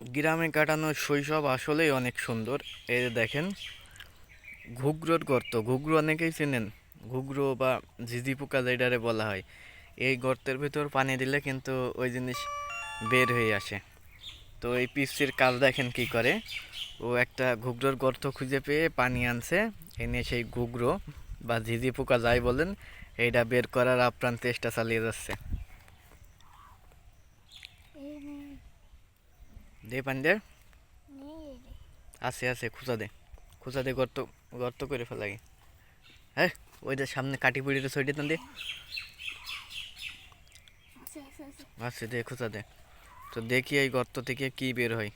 গ্রামে কাটানো শৈশব আসলেই অনেক সুন্দর। এই দেখেন ঘুগরোর গর্ত। ঘুগরু অনেকেই চেনেন। ঘুগরু বা ঝিঝি পোকা যেটারে বলা হয়। এই গর্তের ভিতর পানি দিলে কিন্তু ওই জিনিস বের হয়ে আসে। তো এই পিসির কাজ দেখেন কি করে। ও একটা ঘুগরোর গর্ত খুঁজে পেয়ে পানি আনছে। এনে সেই ঘুগরো বা ঝিঝি পোকা যাই বলেন, এইটা বের করার আপ্রাণ চেষ্টা চালিয়ে যাচ্ছে এই নে, দে পানি দে। আছে আছে খুঁজা দে। খুঁজা দে গর্ত গর্ত করে ফেলাই হ্যাঁ ওইটা সামনে কাটি পুড়িতে সইটে না দে। আছে দে খুঁজা দে। তো দেখি এই গর্ত থেকে কি বের হয়।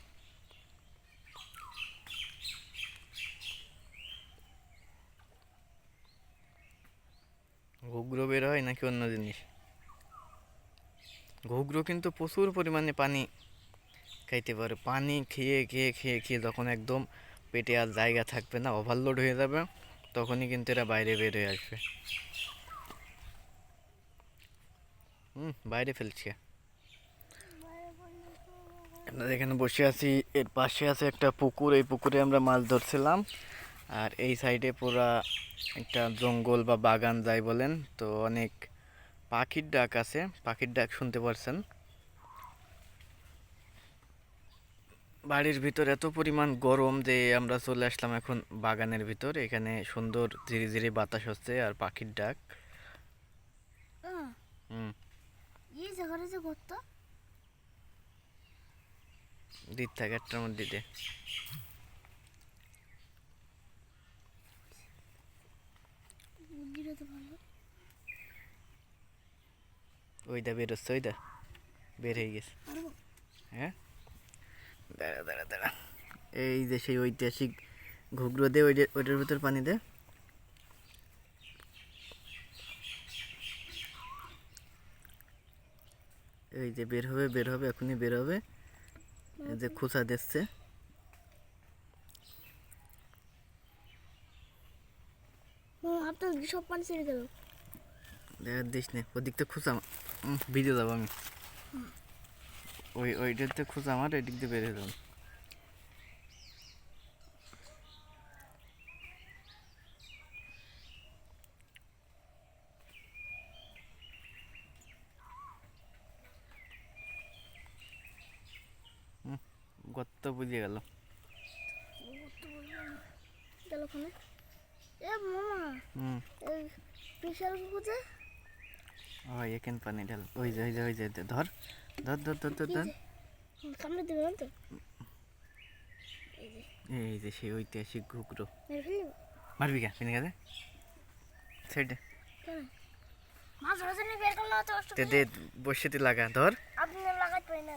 ঘুগরো বের হয় নাকি অন্য জিনিস? ঘুগরো কিন্তু প্রচুর পরিমাণে পানি খাইতে পারে। পানি খেয়ে খেয়ে খেয়ে খেয়ে যখন একদম পেটে আর জায়গা থাকবে না ওভারলোড হয়ে যাবে, তখনই কিন্তু এরা বাইরে বের হয়ে আসবে। হুম, বাইরে ফেলছে। আমরা এখানে বসে আছি, এর পাশে আছে একটা পুকুর, এই পুকুরে আমরা মাছ ধরছিলাম। আর এই সাইডে পুরা একটা জঙ্গল বা বাগান যাই বলেন, তো অনেক পাখির ডাক আছে। পাখির ডাক শুনতে পারছেন? বাড়ির ভিতর এত পরিমাণ গরম যে আমরা চলে আসলাম এখন বাগানের ভিতর। এখানে সুন্দর ধীরে ধীরে বাতাস হচ্ছে আর পাখির ডাক। দিত থাকে একটার মধ্যে দিতে ওইটা বেরোচ্ছে ওইটা বের হয়ে গেছে। হ্যাঁ? দাঁড়া দাঁড়া দাঁড়া। এই যে সেই ঐতিহাসিক ঘুগরো দে ওইটা ওইটার ভিতর পানি দে। এই যে বের হবে বের হবে এখনই বের হবে। এই যে খোঁচা দিচ্ছে। আপনার সব পানি ছেড়ে দেবো দেখা দিস নে। ওদিক থেকে খোঁচা ভিজে যাব আমি। ওই ওইটাতে খোঁচা আমার ওই দিক দিয়ে বের হয়ে যাব। গর্ত বুঝে গেল। গেল। ওখানে? এ মামা হুম। এই বিশাল ওই এখান পানি ঢাল ওই যে ওই যে ওই যে ওই যে, ধর। ধর ধর ধর ধর ধর সামনে দেবে না তো এই যে সেই ঐতিহাসিক ঘুগরো মারবি কে? ফিনে গেছে সাইডে। কেন মাছ ধরার জন্য বের করলে তো দে বসে লাগা ধর। আপনি লাগাতে না।